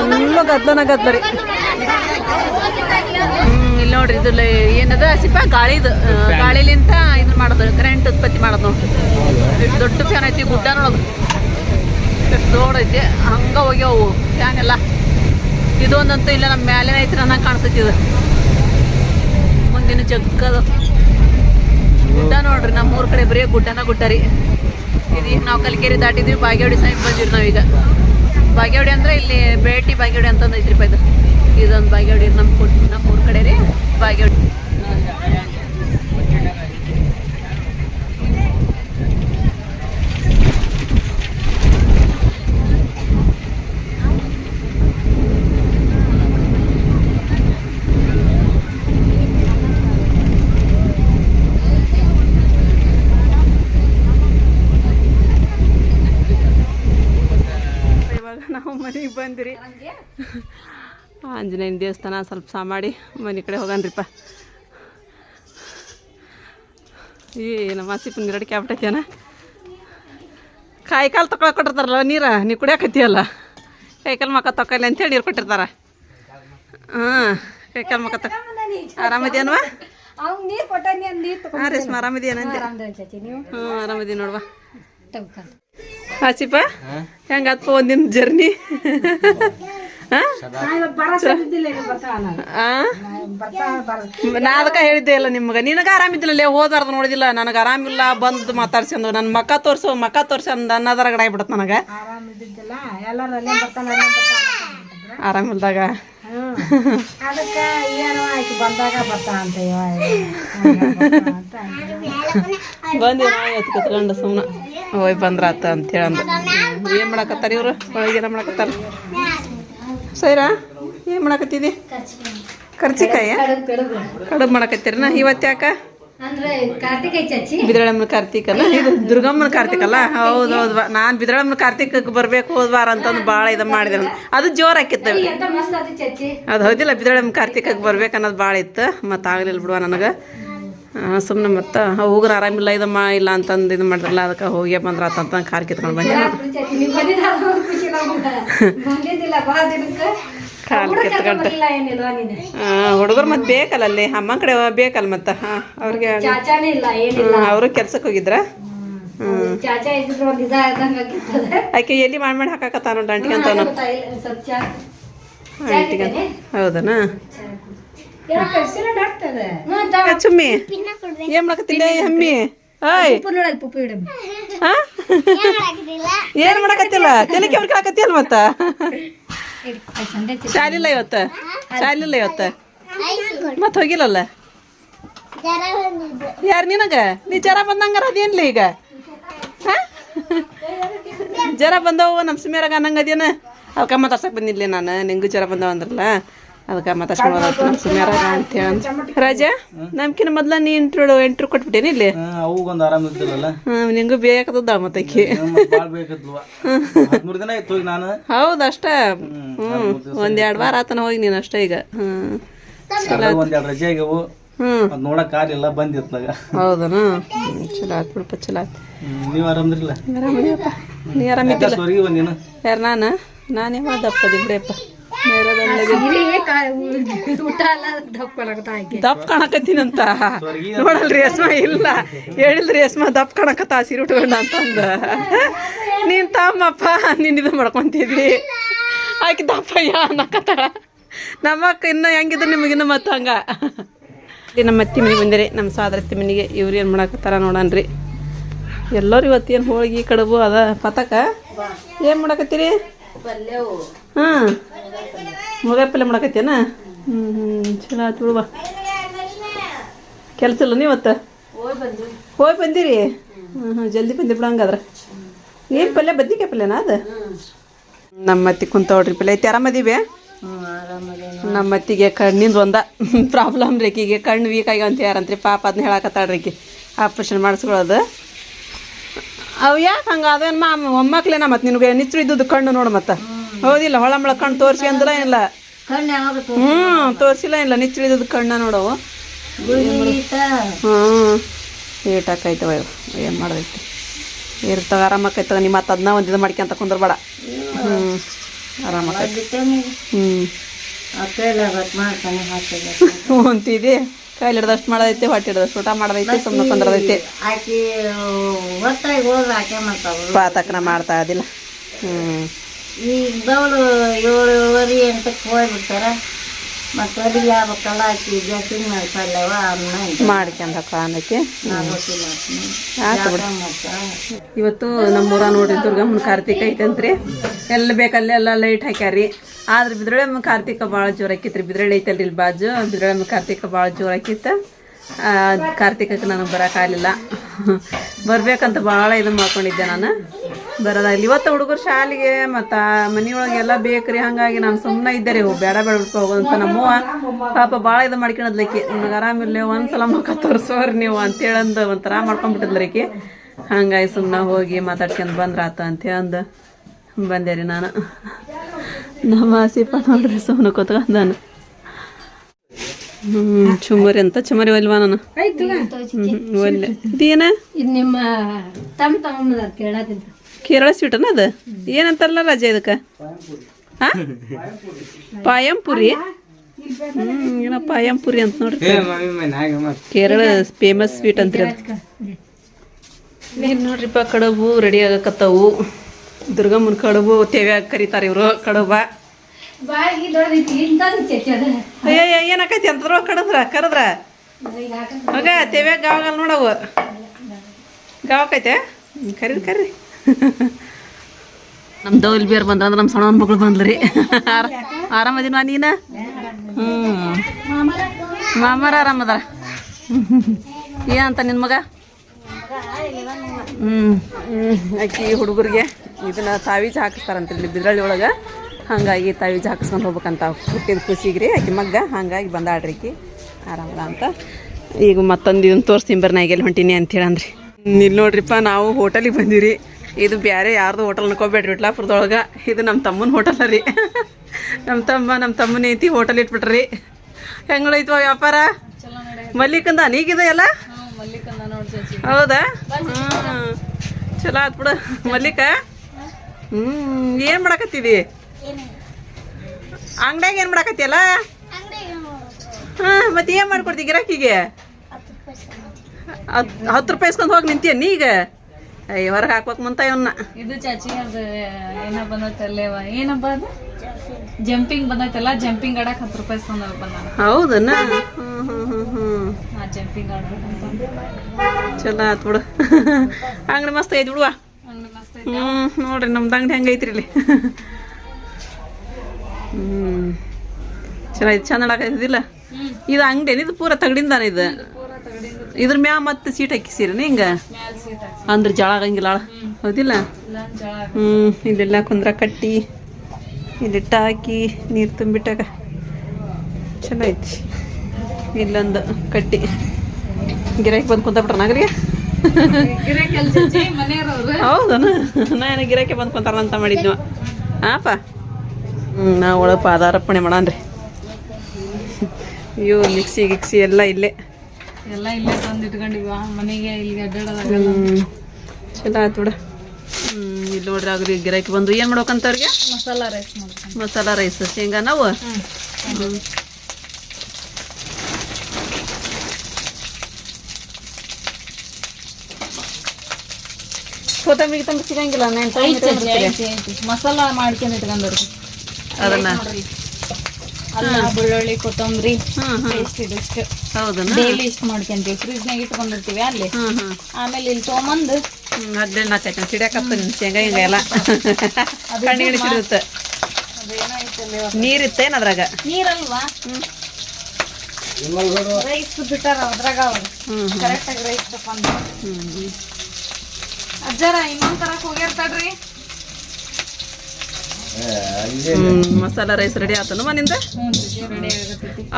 Speaker 1: ಫುಲ್ಲು ಗದ್ಲನ ಗದ್ಲ ರೀ ಹ್ಮ್, ಇಲ್ಲಿ ನೋಡ್ರಿ ಇದು ಏನದ? ಸಿಪ್ಪ ಗಾಳಿದು. ಗಾಳಿಲಿಂತ ಇದು ಮಾಡೋದು ಕರೆಂಟ್ ಉತ್ಪತ್ತಿ ಮಾಡೋದು ನೋಡ್ರಿ. ಇಷ್ಟು ದೊಡ್ಡ ಫ್ಯಾನ್ ಐತಿ ಗುಡ್ಡನೊಳಗೆ ಎಷ್ಟು ನೋಡೈತಿ ಐತಿ ಹಂಗ ಹೋಗ್ಯಾವು ಫ್ಯಾನ್ ಎಲ್ಲ. ಇದೊಂದಂತೂ ಇಲ್ಲ ನಮ್ಮ ಮ್ಯಾಲಿನ ಐತಿ ನನ್ನ ಕಾಣಿಸ್ತೈತಿ ಇದು. ಮುಂದಿನ ಜಗ್ಗದು. ಗುಡ್ಡ ನೋಡ್ರಿ ನಮ್ಮ ಊರ್ ಕಡೆ ಬರೀ ಗುಡ್ಡನ ಗುಡ್ಡ ರೀ. ಈಗ ನಾವು ಕಲ್ಕೆರೆ ದಾಟಿದ್ವಿ, ಬಾಗೇವಾಡಿ ಸಮೀಪ ಬಂದಿರಿ ನಾವೀಗ. ಬಾಗೇವಾಡಿ ಅಂದ್ರೆ ಇಲ್ಲಿ ಬೇಟಿ ಬಾಗೇವಾಡಿ ಅಂತಂದು ಐತ್ರಿ ಇದು. ಇದೊಂದು ಬಾಗೇವಾಡಿ ನಮ್ಮ ನಮ್ಮ ಊರ್ ಕಡೆ ರೀ ಬಾಗೇವಾಡಿ ಇವಾಗ ನಾವು ಬಂದಿರಿ ಆಂಜನೇಯನ ದೇವಸ್ಥಾನ ಸ್ವಲ್ಪ ಸಾ ಮಾಡಿ ಮನೆ ಕಡೆ ಹೋಗನ್ರಿಪ್ಪ ಈ ನಮ್ಮ ಹಸಿಪನ್ ಗಿರಡಿ ಕ್ಯಾಬಿಟ್ಟೈತೇನ ಕಾಯಿ ಕಾಲು ತಗೊಳಕ್ ಕೊಟ್ಟಿರ್ತಾರಲ್ಲ ನೀರ ನೀ ಕುಡಿಯಾಕತ್ತೀಯಲ್ಲ? ಕೈ ಕಾಲು ಮಕ್ಕ ತಗೊಳ್ಳಿ ಅಂತೇಳಿ ನೀರು ಕೊಟ್ಟಿರ್ತಾರ. ಹಾಂ ಕೈ ಕಾಲು ಮಕ್ಕ ತಕ ಆರಾಮದೇನವ ಹಾಂ ರೇಷ್ಮೆ ಆರಾಮದೇನಂತೆ ಹ್ಞೂ ಆರಾಮದಿ ನೋಡ್ವಾ.
Speaker 3: ತಗೊಂಡು
Speaker 1: ಆಸಿಪ ಹೆಂಗಪ್ಪ ಒಂದಿನ ಜರ್ನಿ ನಾ ಅದಕ್ಕೆ ಹೇಳಿದ್ದೆ ಇಲ್ಲ ನಿಮ್ಗೆ ನಿನಗೆ ಆರಾಮಿದ್ದಿಲ್ಲ ಹೋದಾರ್ದು ನೋಡಿದಿಲ್ಲ ನನಗೆ ಆರಾಮಿಲ್ಲ ಬಂದು ಮಾತಾಡ್ಸ್ಕೊಂಡು ನನ್ನ ಮಕ್ಕ ತೋರ್ಸು ಮಕ್ಕ ತೋರ್ಸು ಅಂದ ಅನ್ನೋದ್ರ ಗಡ ಆಗ್ಬಿಡತ್ತೆ ನನಗೆ ಆರಾಮಿಲ್ದಾಗ
Speaker 3: ಅದಕ್ಕೆ ಏನೋ ಆಯ್ತು ಬಂದಾಗ ಬರ್ತಾ ಅಂತ
Speaker 1: ಬಂದಿ ಎತ್ತು ಕುತ್ಕೊಂಡು ಸುಮ್ಮನೆ ಹೋಯ್ ಬಂದ್ರ ಆತ ಅಂತ ಹೇಳಂದು. ಏನು ಮಾಡಕತ್ತಾರ ಇವರು? ಒಳಗೆ ಏನು ಮಾಡಕತ್ತಾರ? ಸೈರಾ ಏನು ಮಾಡಕತ್ತಿದಿ? ಕರ್ಚಿಕಾಯ? ಕಡುಬು ಮಾಡಕತ್ತೀರ ಇವತ್ತು ಯಾಕ
Speaker 3: ಕಾರ್ತಿಕ್
Speaker 1: ಬಿದ್ರಳಮ್ಮನ ಕಾರ್ತಿಕ್ ಅಲ್ಲ ಇದು ದುರ್ಗಮ್ಮನ ಕಾರ್ತಿಕ್. ಅಲ್ಲ ಹೌದು ಹೌದು ನಾನು ಬಿದ್ರಳಮ್ಮನ ಕಾರ್ತಿಕಕ್ಕೆ ಬರ್ಬೇಕು ಹೋದ್ವಾರ ಅಂತಂದು ಭಾಳ ಇದು ಮಾಡಿದೆ ನಾನು. ಅದು ಜೋರ್ ಹಾಕಿತ್ತು ಅದು ಹೌದಿಲ್ಲ ಬಿದ್ರಳಮ್ಮ ಕಾರ್ತಿಕಕ್ಕೆ ಬರ್ಬೇಕು ಅನ್ನೋದು ಭಾಳ ಇತ್ತು. ಮತ್ತು ಆಗ್ಲಿಲ್ಲ ಬಿಡುವ ನನಗೆ. ಸುಮ್ಮನೆ ಮತ್ತೆ ಹೋಗ್ರ ಆರಾಮಿಲ್ಲ ಇದು ಮಾ ಇಲ್ಲ ಅಂತಂದು ಇದು ಮಾಡಿದ್ರಲ್ಲ ಅದಕ್ಕೆ ಹೋಗಿ ಬಂದ್ರ ಅಂತ ಕಾರ್ ಕಿತ್ಕೊಂಡು ಬಂದೆ. ಕಾಲ್ ಕಿತ್ಕೊಂಡು ಹುಡುಗರು ಮತ್ತೆ ಬೇಕಲ್ಲ ಅಲ್ಲಿ. ಅಮ್ಮ ಕಡೆ ಬೇಕಲ್ಲ ಮತ್ತು. ಹಾಂ ಅವ್ರಿಗೆ
Speaker 3: ಚಾಚಾನೇ ಇಲ್ಲ ಏನಿಲ್ಲ.
Speaker 1: ಅವರು ಕೆಲ್ಸಕ್ಕೆ ಹೋಗಿದ್ರ? ಆಕೆ ಎಲ್ಲಿ ಮಾಡಿ ಮಾಡಿ
Speaker 3: ಗೊತ್ತಾಗಿಲ್ಲ ಸ್ವಲ್ಪ ಚಾ
Speaker 1: ಆಂಟಿಗೆ ಹೌದನಾ? ಚುಮ್ಮಿ ಏನ್ ಮಾಡಕತ್ತಿಲ್ಲ ಹಮ್ಮಿ. ಹಾ? ಏನ್ ಮಾಡಕತ್ತಿಲ್ಲ? ತಲೆ ಕೆವ್ರ ಕಾಕತ್ತಿಲ್ಲ ಮತ್ತ? ಶಾಲಿಲ್ಲ ಇವತ್ತ? ಶಾಲಿಲ್ಲ ಇವತ್ತ? ಮತ್ ಹೋಗಿಲ್ಲಲ್ಲ? ಯಾರು ನಿನಗ? ನೀ ಜರ ಬಂದಂಗಾರ ಅದೇನ್ಲ ಈಗ? ಜರ ಬಂದವ ನಮ್ಮ ಸುಮ್ಯಾರಾಗ ಅನ್ನಂಗ ಅದೇನ? ಅವ್ಕಮ್ಮ ತರ್ಸಕ್ ಬಂದಿಲ್ಲ ನಾನು, ನಿಂಗೂ ಜರ ಬಂದವ ಅಂದ್ರಲ್ಲ? ಅದಕ್ಕೆ ಮಾತಾಡ್ಸ್ಕೊಂಡು ನಮ್ಮ ಸುಮ್ಯಾರಾಗ ಅಂತ ಹೇಳಿ. ರಾಜ ನಮ್ಕಿನ ಮೊದ್ಲ ನೀ ಇಂಟ್ರು ಎಂಟ್ರು ಕೊಟ್ಬಿಟ್ಟೇನಿ ಇಲ್ಲಿ?
Speaker 4: ಅವುಗೊಂದು ಆರಾಮ ಇದ್ದಿಲ್ಲಲ್ಲ?
Speaker 1: ಹ್ಮ್ ನಿಂಗೂ ಬೇಕಾದದ ಮತ್ತಕ್ಕೆ
Speaker 4: ಮೂರು ದಿನ ಆಯ್ತು ಹೋಗಿ ನಾನು.
Speaker 1: ಹೌದು ಅಷ್ಟ. ಹ್ಮ್ ಒಂದ್ ಎರಡ್ ವಾರ ಆತನ ಹೋಗಿ ನೀನು ಅಷ್ಟೇ ಈಗ. ಹ್ಮ್.
Speaker 4: ಒಂದೆರಡು ರಜೆ ಆಗ್ಯವು. ನೋಡಕ್ ಆಗಿಲ್ಲ ಬಂದಿತ್ತು
Speaker 1: ಹೌದನ? ಚಲೋ ಆತ್ ಬಿಡಪ್ಪ ಚಲೋ ಆತ್.
Speaker 4: ನೀವು ಆರಾಮದಿರಲ್ಲ
Speaker 1: ಆರಾಮಿದೆಯಪ್ಪ ನೀ ಆರಾಮಿದ್ದಿಲ್ಲ ಯಾರು ನಾನು? ನಾನೇ ದಪ್ಪ ಬಿಡಪ್ಪ ದಪ್ಪ ಕಾಣಕತ್ತೀನಂತ ನೋಡಲ್ರಿ ರೇಷ್ಮಾ ಇಲ್ಲ. ಹೇಳಿಲ್ರಿ ರೇಷ್ಮಾ ದಪ್ಪ ಕಾಣಕತ್ತ ಸೀರೆ ಉಟ್ಕೊಂಡ ಅಂತಂದ. ನೀನ್ ತಮ್ಮಪ್ಪ ನೀನ್ ಇದು ಮಾಡ್ಕೊಂತಿದ್ವಿ ಆಕಿ ದಪ್ಪಯ್ಯ ಅನ್ನಕತ್ತಾಳ ನಮ್ಮಕ್ಕ ಇನ್ನ ಹೆಂಗಿದ್ರು ನಿಮಗಿನ್ನ ಮತ್ತ ಹಂಗ. ಇಲ್ಲಿ ನಮ್ಮ ಅತ್ತಿ ಮನೆಗೆ ಬಂದಿರಿ. ನಮ್ಮ ಸಾದ್ರತ್ತಿ ಮನೆಗೆ ಇವ್ರು ಏನು ಮಾಡಕತ್ತಾರ ನೋಡನ್ರಿ. ಎಲ್ಲರೂ ಇವತ್ತೇನು ಹೋಳಿಗೆ ಕಡುಬು ಅದ ಪತಕ? ಏನು ಮಾಡಕತ್ತೀರಿ? ಹಾಂ. ಮುಗಾಯಿ ಪಲ್ಯ ಮಾಡಕತ್ತೇನ ಹ್ಞೂ ಹ್ಞೂ ಚಲೋ ಆಯ್ತು ಬಿಡುವ ಕೆಲಸ ಇಲ್ಲ ನೀವತ್ತ ಹೋಗಿ ಬಂದಿರಿ? ಹ್ಞೂ ಹ್ಞೂ ಜಲ್ದಿ ಬಂದಿ ಬಿಡ ಹಂಗಾದ್ರೆ. ಏನು ಪಲ್ಯ? ಬದ್ನಿಕಾಯಿ ಪಲ್ಯನಾ ಅದು? ನಮ್ಮತ್ತಿ ಅತ್ತಿ ಕುಂತವ್ರಿ ಪಲ್ಯ. ಐತಿ ಆರಾಮದೀವಿ ನಮ್ಮ ಅತ್ತಿಗೆ ಕಣ್ಣಿಂದ ಒಂದ ಪ್ರಾಬ್ಲಮ್ ರೀ ಈಗ ಕಣ್ಣು ವೀಕ್ ಆಗ್ಯಾವ ಅಂತ ಯಾರಂತ್ರಿ. ಪಾಪ ಅದನ್ನ ಹೇಳಕತ್ತಾಳ್ರಿಕಿ ಆಪ್ರೇಷನ್ ಮಾಡಿಸ್ಕೊಳ್ಳೋದು ಅವು ಯಾಕೆ ಹಂಗೆ? ಅದೇನು ಮಾ ಒಮ್ಮಕ್ಲೇನ ಮತ್ತೆ ನಿನಗೆ? ನಿಚ್ಚು ಇದ್ದದ್ದು ಕಣ್ಣು ನೋಡು ಮತ್ತೆ. ಹೌದಿಲ್ಲ ಹೊಳಮಳ ಕಣ್ಣು ತೋರಿಸಿ ಅಂದ್ರೆ ಇಲ್ಲ. ಹ್ಞೂ ತೋರಿಸಿಲ್ಲ ಇಲ್ಲ ನಿಚ್ಚಿಳಿದ ಕಣ್ಣ ನೋಡವು ಹ್ಞೂ ಏಟ್ ಹಾಕೈತವ ಇವು ಏನು ಮಾಡೈತಿ ಇರ್ತಾವ ಆರಾಮಾಕೈತವ ನಿಮ್ಮ ಮತ್ತೆ ಅದನ್ನ ಒಂದು ಇದು ಮಾಡ್ಕೊಂತ ಕುಂದ್ರಬೇಡ. ಹ್ಞೂ ಆರಾಮಾಕೈತಿ ಹ್ಞೂ ಅಂತಿದೆ. ಕೈಲಿ ಹಿಡ್ದಷ್ಟು ಮಾಡೋದೈತೆ ಹೊಟ್ಟೆ ಹಿಡ್ದಷ್ಟು ಊಟ ಮಾಡೋದೈತಿ ಸುಮ್ಮನೆ ಕುಂದ್ರದೈತಿ. ಪಾತಕನ ಮಾಡ್ತಾ ಇದಿಲ್ಲ ಹ್ಞೂ
Speaker 3: ಈಗ ದವಳು ಏಳು ಏಳುವರೆ ಎಂಟಕ್ಕೆ ಹೋಗ್ಬಿಡ್ತಾರೆ ಮತ್ತು ಅಡಿಗೆ ಆಗ್ಬೇಕಲ್ಲ ಆಕಿ ಜಾಸ್ತಿ ಮಾಡ್ತಾಯಿಲ್ಲವ ಅನ್ನ
Speaker 1: ಮಾಡ್ಕೊಂಡ
Speaker 3: ಮಾಡ್ತಾ.
Speaker 1: ಇವತ್ತು ನಮ್ಮೂರ ನೋಡಿ ದುರ್ಗಮ್ಮನ ಕಾರ್ತಿಕ ಐತಂತ್ರಿ. ಎಲ್ಲ ಬೇಕಲ್ಲಿ ಎಲ್ಲ ಲೈಟ್ ಹಾಕ್ಯಾರಿ. ಆದ್ರೆ ಬಿದ್ರಳೆಮ್ಮ ಕಾರ್ತಿಕ ಭಾಳ ಜೋರ ಹಾಕಿತ್ರಿ ಬಿದ್ರಳೆ ಐತಲ್ರಿ ಇಲ್ಲಿ ಬಾಜು. ಬಿದ್ರಳೆಮ್ಮ ಕಾರ್ತಿಕ ಭಾಳ ಜೋರ ಹಾಕಿತ್ತ ಕಾರ್ತಿಕಕ್ಕೆ ನನಗೆ ಬರೋಕ್ಕಾಗಲಿಲ್ಲ ಬರಬೇಕಂತ ಭಾಳ ಇದು ಮಾಡ್ಕೊಂಡಿದ್ದೆ ನಾನು. ಬರೋದಾಗಲಿ ಇವತ್ತು ಹುಡುಗರು ಶಾಲೆಗೆ ಮತ್ತು ಮನೆಯೊಳಗೆ ಎಲ್ಲ ಬೇಕ್ರಿ. ಹಾಗಾಗಿ ನಾನು ಸುಮ್ಮನೆ ಇದ್ದೆ ರೀ. ಬೇಡ ಬೇಡ ಹೋಗೋದಂತ ನಮ್ಮವ್ವ ಪಾಪ ಭಾಳ ಇದು ಮಾಡ್ಕೊಳದ್ಲಿಕ್ಕೆ ನನಗೆ ಆರಾಮಿಲ್ಲ ಒಂದ್ಸಲ ಮುಖ ತೋರಿಸೋರಿ ನೀವು ಅಂತೇಳಂದು ಒಂಥರ ಮಾಡ್ಕೊಂಡ್ಬಿಟ್ಟಿದ್ಲಕ್ಕಿ ಹಂಗಾಗಿ ಸುಮ್ಮನೆ ಹೋಗಿ ಮಾತಾಡ್ಕೊಂಡು ಬಂದ್ರಾತ ಅಂತ ಅಂದು ಬಂದೆ ರೀ ನಾನು. ನಮ್ಮ ಆಸಿಪ ನೋಡ್ರಿ ಸುಮ್ಮನೆ ಕೂತ್ಕೊಂಡ್ ನಾನು ಹ್ಮ್ ಚುಮರಿ ಅಂತ ಚುಮರಿ ಒಲ್ವಾ ನಾನು? ಒಲ್ಲೆ. ಇದೇನ?
Speaker 3: ಇದು ನಿಮ್ಮ ತಮ್ಮ ತಮ್ಮ ಕೇಳತ್ತಿದ್ದ
Speaker 1: ಕೇರಳ ಸ್ವೀಟನ ಅದು? ಏನಂತಾರಲ್ಲ ರಾಜ ಇದಕ್ಕೆ? ಹಾ? ಪಾಯಂಪುರಿ? ಹ್ಞೂ ಏನೋ ಪಾಯಂ ಪುರಿ ಅಂತ ನೋಡ್ರಿ. ಕೇರಳ ಫೇಮಸ್ ಸ್ವೀಟ್ ಅಂತ್ರಿ ಅದು ನೀರು ನೋಡ್ರಿಪ್ಪ ಕಡುಬು ರೆಡಿ ಆಗಕತ್ತವು. ದುರ್ಗಮ್ಮನ ಕಡುಬು ತೇವ್ಯಾಗ ಕರೀತಾರೆ ಇವರು ಕಡುಬ. ಅಯ್ಯ ಏನಾಕೈತಿ ಅಂತದ್ರ ಕಡದ್ರ ಕರದ್ರ. ಮಗ ತೇವ್ಯಾಗ ಗಾವಾಗಲ್ಲ ನೋಡವು. ಗಾವಕೈತೆ ಕರೀರಿ ಕರ್ರಿ. ನಮ್ಮ ದೌಲ್ ಬೇರ್ ಬಂದ್ರ ಅಂದ್ರೆ ನಮ್ಮ ಸಣ್ಣ ಮಗಳು ಬಂದ್ರಿ ಆರಾಮದಿನ ನೀನ? ಹ್ಞೂ ಮಾಮರ ಆರಾಮದಾರ? ಏನಂತ ನಿನ್ನ ಮಗ? ಹ್ಞೂ ಅಕ್ಕಿ ಹುಡುಗರಿಗೆ ಇದನ್ನ ತಾವೀಜ್ ಹಾಕಿಸ್ತಾರಂತ ಇಲ್ಲಿ ಬಿದ್ರಳ್ಳಿ ಒಳಗೆ. ಹಾಗಾಗಿ ತಾವೀಜ್ ಹಾಕಿಸ್ಕೊಂಡು ಹೋಗ್ಬೇಕಂತ ಹುಟ್ಟಿದ ಖುಷಿಗೆ ರೀ ಆಕೆ ಮಗ್ಗ. ಹಾಗಾಗಿ ಬಂದಾಡ್ರಿ ಆಕಿ ಆರಾಮದ ಅಂತ. ಈಗ ಮತ್ತೊಂದು ಇದನ್ನ ತೋರಿಸ್ತೀನಿ ಬರ್ನಾಗೆಲ್ಲಿ ಹೊಂಟೀನಿ ಅಂತೇಳಿ ಅಂದ್ರಿ ಇಲ್ಲಿ ನೋಡ್ರಿಪ್ಪ, ನಾವು ಹೋಟೆಲಿಗೆ ಬಂದಿರಿ ಇದು ಬೇರೆ ಯಾರ್ದು ಹೋಟೆಲ್ ಅನ್ಕೋಬೇಡ್ರಿ ವಿಟ್ಲಾಪುರದೊಳಗೆ. ಇದು ನಮ್ಮ ತಮ್ಮನ ಹೋಟೆಲ್ ರೀ. ನಮ್ಮ ತಮ್ಮ ನಮ್ಮ ತಮ್ಮನ ಐತಿ ಹೋಟೆಲ್ ಇಟ್ಬಿಟ್ರಿ. ಹೆಂಗಳೈತವ ವ್ಯಾಪಾರ? ಮಲ್ಲಿಕಂದ ನೀಗಿದೆ ಎಲ್ಲ? ಹೌದಾ. ಚಲೋ ಆತ್ ಬಿಡು. ಮಲ್ಲಿಕ? ಹ್ಮ್. ಏನ್ ಮಾಡಕತ್ತಿದಿ? ಅಂಗಡ್ಯಾಗ ಏನ್ ಮಾಡಕತ್ತಿಯಲ್ಲ ಹಾ, ಮತ್ತೆ ಏನು ಮಾಡ್ಕೊಡ್ತಿ ಗಿರಾಕಿಗೆ? ಹತ್- ಹತ್ತು ರೂಪಾಯಿ ಇಸ್ಕೊಂಡು ಹೋಗಿ ನಿಂತೀಯ ನೀ ಈಗ? ಹೊರಗೆ ಹಾಕ್ಬೇಕು ಮುಂತ ಇವನ್ನ
Speaker 2: ಇದು ಚಾಚಿ ಅದು ಏನಪ್ಪ ಅನ್ನೋ ತರ್ಲೇವ ಏನಪ್ಪ ಅದು?
Speaker 3: ಜಂಪಿಂಗ್ ಬಂದೈತಲ್ಲ ಜಂಪಿಂಗ್ ಆಡಕ್ ಹತ್ತು ರೂಪಾಯಿ ಸಂದ ಹೌದನ್ನ ಜಂಪಿಂಗ್ ಆಡ್ಬೇಕಂತ.
Speaker 1: ಚಲೋ ಆತ್ ಬಿಡು. ಅಂಗಡಿ ಮಸ್ತ್ ಐತಿ ಬಿಡುವ. ಹ್ಞೂ ನೋಡ್ರಿ ನಮ್ದು ಅಂಗಡಿ ಹೆಂಗೈತ್ರಿ ಇಲ್ಲಿ. ಹ್ಮ್. ಚಲೋ ಐತಿ ಚಂದ ಇದು ಅಂಗಡಿ ಇದು ಪೂರ ತಗಡಿಂದಾನ ಇದು? ಇದ್ರ ಮ್ಯಾ ಮತ್ತೆ ಸೀಟ್ ಹಾಕಿಸಿರಿ ಹಿಂಗ? ಅಂದ್ರೆ ಜಳ ಆಗಂಗಿಲ್ಲ. ಹೌದಿಲ್ಲ? ಹ್ಮ್ ಇಲ್ಲೆಲ್ಲ ಕುಂದ್ರ ಕಟ್ಟಿ ಇಲ್ಲಿಟ್ಟ ಹಾಕಿ ನೀರು ತುಂಬಿಟ್ಟಾಗ ಐತಿ ಇಲ್ಲೊಂದು ಕಟ್ಟಿ. ಗಿರಾಕಿ ಬಂದು ಕುಂತ ನಾಗರಿಗೆ ಹೌದನ ನಾನು ಗಿರಾಕಿ ಬಂದು ಕುಂತಾರ ಅಂತ ಮಾಡಿದ್ನ. ಹಾಪ ಹ್ಞೂ ನಾವು ಒಳಗೆ ಪಾದಾರಪ್ಪಣೆ ಮಾಡನ್ರಿ. ಅಯ್ಯೋ ಮಿಕ್ಸಿ ಗಿಕ್ಸಿ ಎಲ್ಲ ಇಲ್ಲೇ.
Speaker 3: ಎಲ್ಲ ಇಲ್ಲೇ ತಂದು ಇಟ್ಕೊಂಡಿವ ಮನೆಗೆ ಇಲ್ಲಿಗೆ
Speaker 1: ಅಡ್ಡಾಡೋದಾಗಲ್ಲ. ಚಲೋ ಆಯ್ತು ಬಿಡ. ಇಲ್ಲಿ ನೋಡ್ರಿ ಅವ್ರಿಗೆ ಗಿರಾಕಿ ಬಂದು ಏನು ಮಾಡ್ಬೇಕಂತ ಅವ್ರಿಗೆ?
Speaker 3: ಮಸಾಲಾ ರೈಸ್ ಮಾಡ್ಕೊಂಡು
Speaker 1: ಮಸಾಲ ರೈಸ್ ಶೇಂಗಾ ನಾವು ಕೊತ್ತಂಬರಿ ಗಿತ್ತಂಬರಿ ಸಿಗಂಗಿಲ್ಲ
Speaker 3: ಮಸಾಲ ಮಾಡ್ಕೊಂಡು ಇಟ್ಕೊಂಡ್ರಿ
Speaker 1: ಅದನ್ನ?
Speaker 3: ಬೆಳ್ಳುಳ್ಳಿ ಕೊತ್ತಂಬರಿ.
Speaker 1: ಹ್ಮ್ ಹ್ಮ್.
Speaker 3: ಪೇಸ್ಟ್
Speaker 1: ಹೌದನ?
Speaker 3: ಡೈಲಿ ಇಷ್ಟು ಮಾಡ್ಕೊಂತೀವಿ ಫ್ರಿಜ್ನಾಗ ಇಟ್ಕೊಂಡಿರ್ತೀವಿ ಅಲ್ಲಿ. ಆಮೇಲೆ ಇಲ್ಲಿ ತೊಗೊಂಬಂದು
Speaker 1: ಹದಿನೆಂಟು ಸಿಡಿಯಾಕತ್ತ ನಿನ್ ಶೇಂಗಾ ಹಿಂಗ ಎಲ್ಲ. ಕಣ್ಣಿಗೆ
Speaker 3: ಸಿಡುತ್ತೆ.
Speaker 1: ನೀರಿತ್ತೇನು ಅದ್ರಾಗ?
Speaker 3: ನೀರಲ್ವಾ? ರೈಸ್ ಬಿಟ್ಟಾರ ಅದ್ರಾಗ ಅವ್ರು. ಕರೆಕ್ಟಾಗಿ ರೈಸ್
Speaker 1: ಹ್ಮ್
Speaker 3: ಅಜ್ಜಾರ ಇನ್ನೊಂದ್ ತರಕ್ ಹೋಗಿರ್ತಾಳ್ರಿ
Speaker 1: ಮಸಾಲ ರೈಸ್ ರೆಡಿ ಆತನು ಮನಿಂದ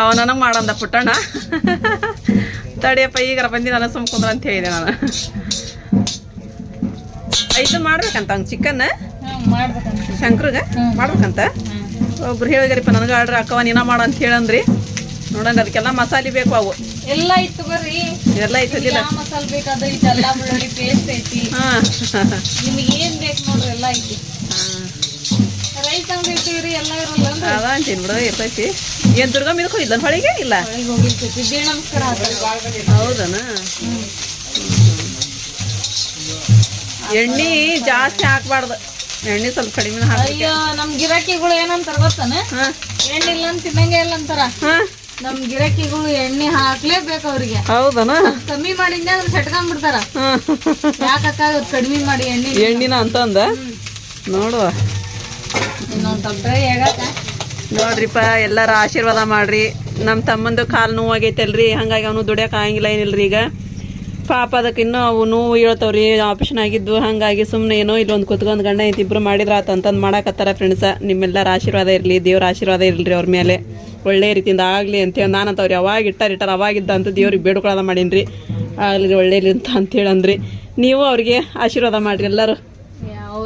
Speaker 1: ಅವ ನನಗೆ ಮಾಡಂದ ಪುಟ್ಟಣ್ಣ. ತಡಿಯಪ್ಪ ಈಗಾರ ಬಂದಿ ನಾನು ಸುಮ್ಕೊಂಡ್ರ ಅಂತ ಹೇಳಿದೆ ನಾನು. ಐದು ಮಾಡ್ಬೇಕಂತ ಅವ್ನು ಚಿಕನ್ ಶಂಕ್ರಗ? ಮಾಡ್ಬೇಕಂತ? ಒಬ್ರು ಹೇಳಿದ್ರಪ್ಪ ನನಗೆ ಆರ್ಡ್ರ್ ಅಕ್ಕವ ನೀನ ಮಾಡು ಅಂತ ಹೇಳಂದ್ರಿ. ನೋಡೋಣ ಅದಕ್ಕೆಲ್ಲ ಮಸಾಲೆ ಬೇಕು ಅವು.
Speaker 3: ಎಲ್ಲ ಇತ್ತು ಬರ್ರಿ.
Speaker 1: ಎಲ್ಲ ಐತದಿಲ್ಲ
Speaker 3: ಮಸಾಲೆ ಬೇಕಾದ ಐತಿ ಎಲ್ಲ ಬೆಳ್ಳುಳ್ಳಿ ಪೇಸ್ಟ್ ಐತಿ.
Speaker 1: ಹಾಂ.
Speaker 3: ನಿಮಗೆ ಏನು ಬೇಕು ನೋಡ್ರಿ ಎಲ್ಲ ಐತಿ. ಅಂಗಡಿ ಇರ್ತೀವ್ರಿ ಎಲ್ಲ ಇರಲ್ಲ ಅಂದ್ರೆ.
Speaker 1: ಅದ ಅಂತೀನಿ ಬಿಡು ಇರ್ತೈತಿ. ಏನು ದುರ್ಗಾ ಮಿಲ್ಕ್ ಇದ್ದ ಹೊಳಿಗೆ ಇಲ್ಲ?
Speaker 3: ಒಳಗೆ ಹೋಗಿರ್ತೈತಿ ನಮಸ್ಕಾರ
Speaker 1: ಹೌದನ? ಎಣ್ಣೆ ಜಾಸ್ತಿ ಹಾಕ್ಬಾರ್ದು. ಎಣ್ಣೆ ಸ್ವಲ್ಪ ಕಡಿಮೆ ಹಾಕಿ
Speaker 3: ಅಯ್ಯೋ ನಮ್ ಗಿರಾಕಿಗಳು ಏನಂತಾರ ಗೊತ್ತಾನ?
Speaker 1: ಹಾಂ.
Speaker 3: ಎಣ್ಣೆ ಇಲ್ಲ ಅಂತ ತಿನ್ನಂಗೆ ಇಲ್ಲ ಅಂತಾರ.
Speaker 1: ಹಾಂ.
Speaker 3: ನಮ್ ಗಿರಾಕಿಗಳು ಎಣ್ಣೆ ಹಾಕ್ಲೇಬೇಕು ಅವ್ರಿಗೆ.
Speaker 1: ಹೌದನ?
Speaker 3: ಕಮ್ಮಿ ಮಾಡಿದ್ದೆ ಅದ್ರ ಸಟ್ಕೊಂಡ್ ಬಿಡ್ತಾರ ಯಾಕಕ್ಕ ಕಡಿಮೆ ಮಾಡಿ ಎಣ್ಣೆ
Speaker 1: ಎಣ್ಣಿನ ಅಂತಂದ ನೋಡುವ
Speaker 3: ಇನ್ನೊಂದ್ ಸ್ವಲ್ಪ ಡ್ರೈ ಆಗತ್ತ
Speaker 1: ನೋಡ್ರಿಪ್ಪ, ಎಲ್ಲಾರ ಆಶೀರ್ವಾದ ಮಾಡ್ರಿ. ನಮ್ಮ ತಮ್ಮಂದು ಕಾಲು ನೋವಾಗೈತಲ್ರಿ, ಹಂಗಾಗಿ ಅವನು ದುಡಿಯಕ್ಕೆ ಆಗಂಗಿಲ್ಲ ಏನಿಲ್ರಿ ಈಗ. ಪಾಪ ಅದಕ್ಕೆ ಇನ್ನೂ ಅವು ನೋವು ಹೇಳ್ತವ್ರಿ ಆಪ್ರೇಷನ್ ಆಗಿದ್ದು ಹಾಗಾಗಿ ಸುಮ್ಮನೆ ಏನೋ ಇಲ್ಲೊಂದು ಕುತ್ಕೊಂಡು ಗಂಡ ಐತಿ ಇಬ್ರು ಮಾಡಿದ್ರ ಆತ ಅಂತಂದು ಮಾಡಾಕತ್ತಾರ ಫ್ರೆಂಡ್ಸ ನಿಮ್ಮೆಲ್ಲರ ಆಶೀರ್ವಾದ ಇರಲಿ, ದೇವ್ರ ಆಶೀರ್ವಾದ ಇರಲಿ ಅವ್ರ ಮೇಲೆ. ಒಳ್ಳೆ ರೀತಿಯಿಂದ ಆಗಲಿ ಅಂತೇಳಿ ನಾನಂತ ಅವ್ರು ಯಾವಾಗ ಇಟ್ಟಾರ ಇಟ್ಟಾರ ಅವಾಗಿದ್ದ ಅಂತ ದೇವ್ರಿಗೆ ಬೇಡ್ಕೊಳ್ಳೋದ ಮಾಡೀನಿ ಆಗಲಿ ಒಳ್ಳೇಲಿ ಅಂತ ಅಂತೇಳಿ ಅಂದ್ರಿ ನೀವು ಅವ್ರಿಗೆ ಆಶೀರ್ವಾದ ಮಾಡಿರಿ ಎಲ್ಲರೂ.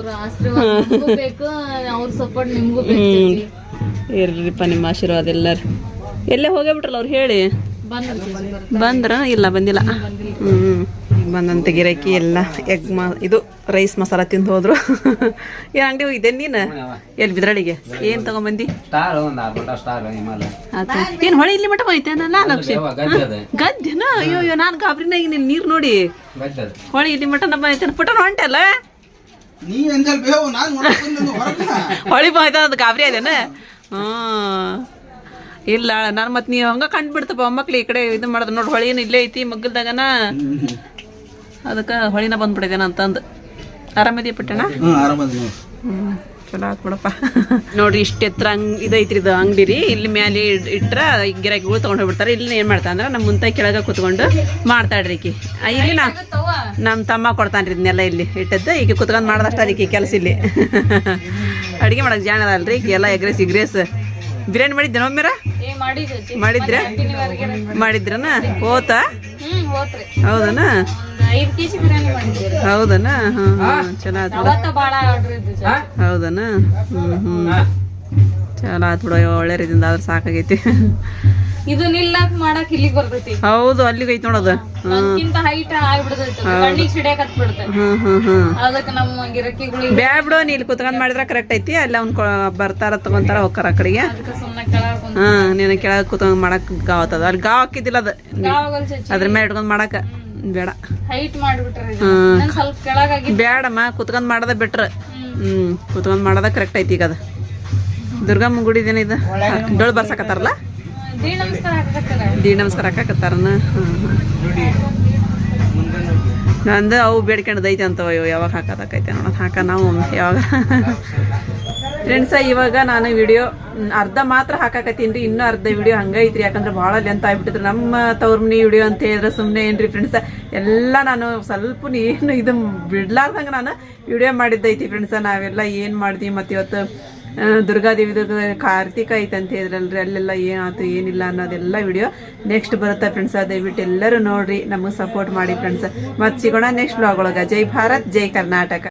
Speaker 3: ಅವ್ರ ಆಶೀರ್ವಾದ ನಿಮ್ಗೂ ಬೇಕು ಅವ್ರ ಸಪೋರ್ಟ್ ನಿಮ್ಗೂ ಬೇಕು
Speaker 1: ಇರ್ರಿಪ್ಪ ನಿಮ್ಮ ಆಶೀರ್ವಾದ ಎಲ್ಲರೂ. ಎಲ್ಲೇ ಹೋಗೇ ಬಿಟ್ರಲ್ಲ ಅವ್ರು ಹೇಳಿ.
Speaker 3: ಬಂದ್ರಿ
Speaker 1: ಬಂದ್ರ. ಇಲ್ಲ ಬಂದಿಲ್ಲ. ಹ್ಮ್ ಬಂದಂತ ಗಿರಾಕಿ ಎಲ್ಲ ಎಗ್ ಮಾ ಇದು ರೈಸ್ ಮಸಾಲ ತಿಂದು ಹೋದ್ರು. ಏನ್ ಅಂಗಡಿ ಹೋಗಿದ್ದೆ ನೀನು? ಎಲ್ಲಿ ಬಿದ್ರಳಿಗೆ? ಏನ್ ತಗೊಂಬಂದಿ?
Speaker 5: ಸ್ಟಾರ್ ಒಂದು ಆರ್ಬಿಟ ಸ್ಟಾರ್ ಹಿಮಾಲಯ
Speaker 1: ಆತ. ಏನ್ ಹೊಳೆ ಇಲ್ಲಿ ಮಟ ಹೋಯ್ತೆ ನಾನು ಲಕ್ಷ
Speaker 5: ಗದ್ದೆ ಅದ.
Speaker 1: ಗದ್ದೆನ? ಅಯ್ಯೋ ಅಯ್ಯೋ ನಾನು ಗಾಬ್ರಿನಾಗಿ ನೀನ್ ನೀರ್ ನೋಡಿ.
Speaker 5: ಗದ್ದೆ ಅದ.
Speaker 1: ಹೊಳೆ ಇಲ್ಲಿ ಮಟ ನಮ್ಮ ಐತೆ ಪುಟನ ಹೊಂಟಲ್ಲ?
Speaker 6: ನೀ ಎಂಜಲ್ ಬೇವು ನಾನು ನೋಡಕ್ ಬಂದದ್ದು ಹೊರಗೆ
Speaker 1: ಹೊಳಿ ಬಾಯ್ತ ಅದು ಗಾಬರಿ ಅದೇನ ಹ್ಮ್ ಇಲ್ಲ ನಾನು ಮತ್ತೆ ನೀವು ಹಂಗ ಕಂಡ್ಬಿಡ್ತಪ್ಪ ಮಕ್ಳು ಈ ಕಡೆ ಇದು ಮಾಡೋದು ನೋಡಿ ಹೊಳಿನ ಇಲ್ಲೇ ಐತಿ ಮಗ್ಗಲ್ದಾಗನ ಅದಕ್ಕೆ ಹೊಳಿನ ಬಂದ್ಬಿಟ್ಟಿದೇನ ಅಂತಂದು ಆರಾಮದಿ ಪಟ್ಟಣ
Speaker 6: ಹ್ಞೂ ಆರಾಮದ ನೀವು
Speaker 1: ಹ್ಮ್ ಚಲೋ ಆತ್ ಬಿಡಪ್ಪ. ನೋಡ್ರಿ ಇಷ್ಟ ಎತ್ತರ ಹಂಗ್ ಇದೈತ್ರಿ ಇದು ಅಂಗಡಿ ರೀ. ಇಲ್ಲಿ ಮ್ಯಾಲೆ ಇಡ್- ಇಟ್ರ ಗಿರಾಕಿಗಳು ತಗೊಂಡ್ ಹೋಗ್ಬಿಡ್ತಾರೆ. ಇಲ್ಲಿ ಏನು ಮಾಡ್ತಾ ಅಂದ್ರ ನಮ್ಮ ಮುಂತಾಯಿ ಕೆಳಗೆ ಕುತ್ಕೊಂಡು ಮಾಡ್ತಾಳ್ರಿ ಈಕಿ. ಇಲ್ಲಿ ನಾ ನಮ್ಮ ತಮ್ಮ ಕೊಡ್ತಾನ್ರಿ ಇದನ್ನೆಲ್ಲ ಇಲ್ಲಿ ಇಟ್ಟದ್ದು. ಈಗ ಕುತ್ಕೊಂಡು ಮಾಡ್ದಷ್ಟ ಅದಕ್ಕೆ ಕೆಲಸ ಇಲ್ಲಿ. ಅಡಿಗೆ ಮಾಡಕ್ ಜಾಣ ಅಲ್ರಿ ಈಗ ಎಲ್ಲ ಎಗ್ರೆಸ್ ಇಗ್ರೆಸ್. ಬಿರಿಯಾನಿ ಮಾಡಿದ್ದೆ ಒಮ್ಮೆರ?
Speaker 3: ಏ ಮಾಡಿದ್ರಿ?
Speaker 1: ಮಾಡಿದ್ರ ಮಾಡಿದ್ರನ? ಹೋತ? ಹೌದನ? ಹೌದನ. ಹೌದನ? ಹ್ಮ್ ಹ್ಮ್. ಚಲೋ ಆತ್ ಬಿಡ ಒಳ್ಳೆ ರೀತಿಯಿಂದ ಆದ್ರೆ ಸಾಕಾಗೈತಿ.
Speaker 3: ಇದು ನಿಲ್ಲಕ್ ಮಾಡಕ್ ಇಲ್ಲಿಗ್ ಬರ್ತೈತಿ.
Speaker 1: ಹೌದು ಅಲ್ಲಿಗೆ ಐತಿ ನೋಡೋದು.
Speaker 3: ನನ್ಕಿಂತ ಹೈಟ್ ಆಗ್ಬಿಡ್ತೈತಿ. ಕಣ್ಣಿಗೆ ಸಿಡಿಯಕ್ ಹತ್ಬಿಡ್ತೈತಿ
Speaker 1: ಹ್ಮ್ ಹ್ಮ್ ಹ್ಮ್
Speaker 3: ಅದಕ್ಕೆ ನಮ್ಮ ಗಿರಕಿಗಳಿಗೆ
Speaker 1: ಬ್ಯಾಡ್ ಬಿಡು ನೀ ಇಲ್ಲಿ ಕುತ್ಕೊಂಡ್ ಮಾಡಿದ್ರೆ ಕರೆಕ್ಟ್ ಐತಿ. ಅಲ್ಲಿ ಅವ್ನು ಬರ್ತಾರ ತಗೊಂತಾರ ಹೋಗ್ತಾರ ಆ ಕಡೆಗೆ.
Speaker 3: ಹ್ಮ್
Speaker 1: ಹಾ ನೀನು ಕೆಳಗೆ ಕುತ್ಕೊಂಡ್ ಮಾಡಕ್ ಗಾವ್ ಆತದ. ಅಲ್ಲಿ ಗಾವ್ ಹಾಕಿದಿಲ್ಲ ಅದು. ಅದ್ರ ಮೇಲೆ ಇಟ್ಕೊಂಡ್ ಮಾಡಕ. ಬೇಡ.
Speaker 3: ಹೈಟ್ ಮಾಡ್ಬಿಟ್ರಿ
Speaker 1: ಹ್ಮ್.
Speaker 3: ನನ್ ಸ್ವಲ್ಪ ಕೆಳಗಾಗಿ
Speaker 1: ಬೇಡಮ್ಮ ಕುತ್ಕೊಂಡ್ ಮಾಡದ ಬಿಟ್ರ. ಹ್ಮ್. ಕುತ್ಕೊಂಡ್ ಮಾಡದ ಕರೆಕ್ಟ್ ಐತಿ ಈಗ ಅದು. ದುರ್ಗಮ್ಮ ಗುಡಿದೇನ ಇದು. ಡೊಳ್ ಬರ್ಸಕತ್ತಾರಲ್ಲ? ದೀ ನಮಸ್ಕಾರ ಹಾಕಕತ್ತಾರನ? ನಂದು ಅವು ಬೇಡ್ಕೊಂಡದೈತೆ ಅಂತವ ಇವು ಯಾವಾಗ ಹಾಕೋದಕ್ಕೈತೆ ನೋಡೋಣ ಹಾಕ ನಾವು ಯಾವಾಗ. ಫ್ರೆಂಡ್ಸ ಇವಾಗ ನಾನು ವಿಡಿಯೋ ಅರ್ಧ ಮಾತ್ರ ಹಾಕಾಕತ್ತೀನಿ ರೀ, ಇನ್ನೂ ಅರ್ಧ ವಿಡಿಯೋ ಹಂಗೈತ್ರಿ, ಯಾಕಂದ್ರೆ ಭಾಳ ಲೆಂತ್ ಆಗ್ಬಿಟ್ಟಿದ್ರು ನಮ್ಮ ತವ್ರಮನಿ ವಿಡಿಯೋ ಅಂತ ಹೇಳಿದ್ರೆ ಸುಮ್ಮನೆ ಏನ್ರಿ ಫ್ರೆಂಡ್ಸ ಎಲ್ಲ ನಾನು ಸ್ವಲ್ಪ ಏನು ಇದು ಬಿಡ್ಲಾರ್ದಂಗೆ ನಾನು ವಿಡಿಯೋ ಮಾಡಿದ್ದೈತಿ ಫ್ರೆಂಡ್ಸ ನಾವೆಲ್ಲ ಏನು ಮಾಡಿದ್ವಿ ಮತ್ತು ಇವತ್ತು ದುರ್ಗಾದೇವಿ ದುರ್ಗ ಕಾರ್ತಿಕ ಐತೆ ಅಂತ ಹೇಳಿದ್ರಲ್ರಿ, ಅಲ್ಲೆಲ್ಲ ಏನಾಯ್ತು, ಏನಿಲ್ಲ ಅನ್ನೋದೆಲ್ಲ ವಿಡಿಯೋ ನೆಕ್ಸ್ಟ್ ಬರುತ್ತೆ ಫ್ರೆಂಡ್ಸ್ ದಯವಿಟ್ಟು ಎಲ್ಲರೂ ನೋಡ್ರಿ, ನಮಗೆ ಸಪೋರ್ಟ್ ಮಾಡಿ ಫ್ರೆಂಡ್ಸ್ ಮತ್ತೆ ಸಿಗೋಣ ನೆಕ್ಸ್ಟ್ ಬ್ಲಾಗ್ ಒಳಗೆ. ಜೈ ಭಾರತ್, ಜೈ ಕರ್ನಾಟಕ.